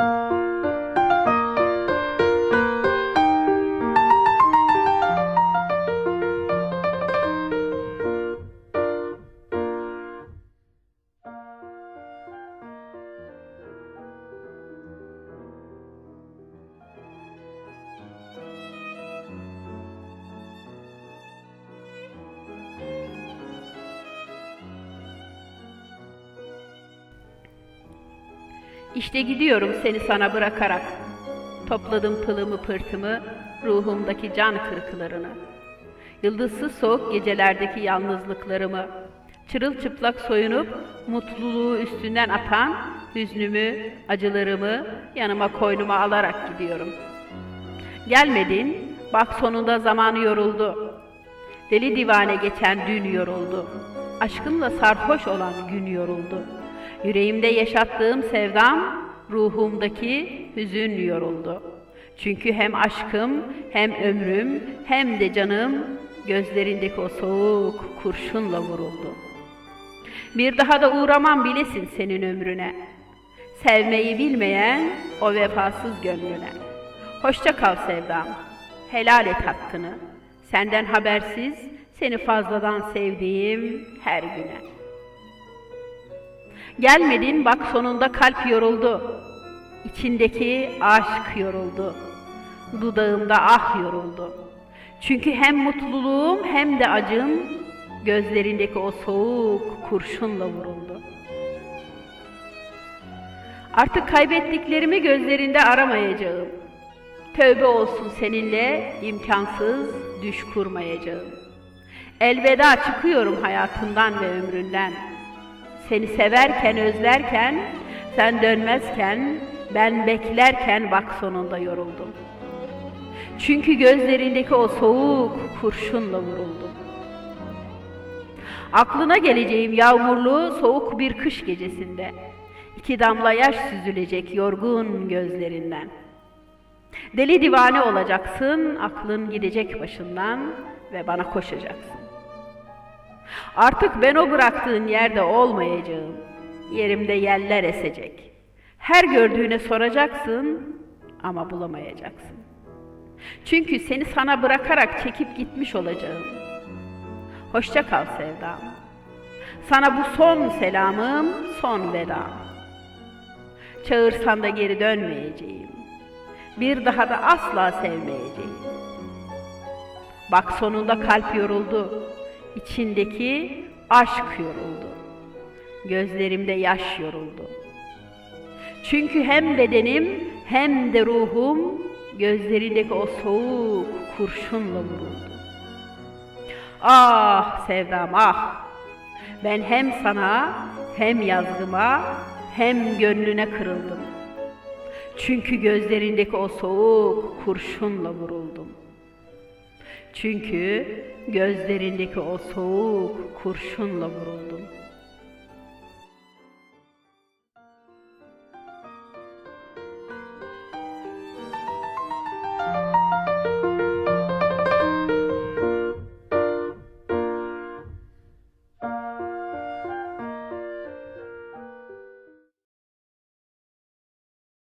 Música İşte gidiyorum seni sana bırakarak. Topladım pılımı pırtımı, ruhumdaki can kırıklarını. Yıldızsız soğuk gecelerdeki yalnızlıklarımı. Çırılçıplak soyunup mutluluğu üstünden atan hüznümü, acılarımı yanıma koynuma alarak gidiyorum. Gelmedin, bak sonunda zamanı yoruldu. Deli divane geçen dün yoruldu. Aşkımla sarhoş olan gün yoruldu. Yüreğimde yaşattığım sevdam, ruhumdaki hüzün yoruldu. Çünkü hem aşkım, hem ömrüm, hem de canım gözlerindeki o soğuk kurşunla vuruldu. Bir daha da uğramam bilesin senin ömrüne. Sevmeyi bilmeyen o vefasız gönlüne. Hoşça kal sevdam, helal et hakkını. Senden habersiz seni fazladan sevdiğim her güne. Gelmedin bak sonunda kalp yoruldu. İçindeki aşk yoruldu. Dudağımda ah yoruldu. Çünkü hem mutluluğum hem de acım gözlerindeki o soğuk kurşunla vuruldu. Artık kaybettiklerimi gözlerinde aramayacağım. Tövbe olsun seninle imkansız düş kurmayacağım. Elveda çıkıyorum hayatından ve ömründen. Seni severken özlerken, sen dönmezken, ben beklerken bak sonunda yoruldum. Çünkü gözlerindeki o soğuk kurşunla vuruldum. Aklına geleceğim yağmurlu, soğuk bir kış gecesinde. İki damla yaş süzülecek yorgun gözlerinden. Deli divane olacaksın, aklın gidecek başından ve bana koşacaksın. Artık ben o bıraktığın yerde olmayacağım. Yerimde yeller esecek. Her gördüğüne soracaksın ama bulamayacaksın. Çünkü seni sana bırakarak çekip gitmiş olacağım. Hoşça kal sevdam. Sana bu son selamım, son vedam. Çağırsan da geri dönmeyeceğim. Bir daha da asla sevmeyeceğim. Bak sonunda kalp yoruldu. İçindeki aşk yoruldu. Gözlerimde yaş yoruldu. Çünkü hem bedenim hem de ruhum gözlerindeki o soğuk kurşunla vuruldu. Ah sevdam ah! Ben hem sana hem yazgıma hem gönlüne kırıldım. Çünkü gözlerindeki o soğuk kurşunla vuruldum. Çünkü gözlerindeki o soğuk kurşunla vuruldum.